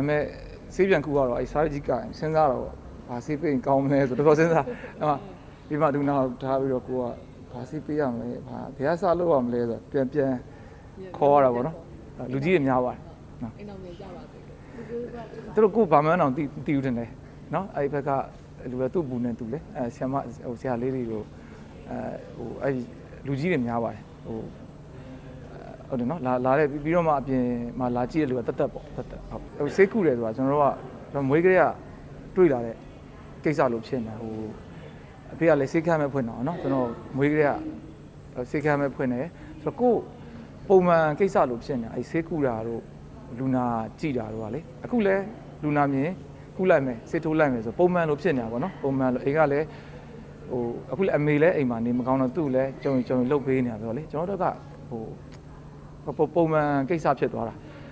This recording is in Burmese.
ဒါပေမဲ့ဆေးပြန်ကူကတော့အဲစားကြီးကစဉ်းစားတော့ဘာဆေးပေးရင်ကောင်းမလဲဆိုတော့တော်တော်စဉ်းစားအဲ့မှာဒီမှာဒူနာကိုထားပြီးတော့ကိုကဘာဆေးပေးရမလဲဘာဘယ်ကစားလို့ရမလဲဆိုတော့ပြန်ပြန်ခေါ်ရတာပေါ့နော်အဲ့လူကြီးတွေများပါတယ်နော်အိမ်တော်မြင်ကြပါသေးတယ်သူတို့ကိုဘာမှန်းအောင်တီးတီးဦးတင်တယ်နော်အဲ့ဒီဘက်ကလူကသူ့ဘူးနဲ့တူလေအဲဆရာမဟိုဆရာလေးတွေကိုအဲဟိုအဲ့ဒီလူကြီးတွေများပါတယ်ဟို ဟုတ်တယ်နော်လာလာတဲ့ပြီးတော့မှအပြင်မှာလာကြည့်တဲ့လူကတက်တက်ပေါ့တက်တက်ဟုတ်ဟိုဆေးကူတယ်ဆိုတာကျွန်တော်တို့ကကျွန်တော်မွေးကလေးကတွေ့လာတဲ့ကိစ္စလို့ဖြစ်နေဟိုအဖေကလည်းဆေးခမ်းမဲ့ဖွင့်တာနော်ကျွန်တော်မွေးကလေးကဆေးခမ်းမဲ့ဖွင့်တယ်ဆိုတော့ကိုယ်ပုံမှန်ကိစ္စလို့ဖြစ်နေအဲ့ဆေးကူတာတို့လူနာကြည်တာတော့ကလေအခုလဲလူနာမြင်ကုလိုက်မယ်စစ်ထိုးလိုက်မယ်ဆိုပုံမှန်လိုဖြစ်နေတာပေါ့နော်ပုံမှန်လိုအိမ်ကလည်းဟိုအခုလည်းအမေလည်းအိမ်မှာနေမကောင်းတော့သူ့လည်းကြုံကြုံလှုပ်ပေးနေတာပြောလေကျွန်တော်တို့ကဟိုပုံ ပုံမှန်ကိစ္စဖြစ်သွားတာ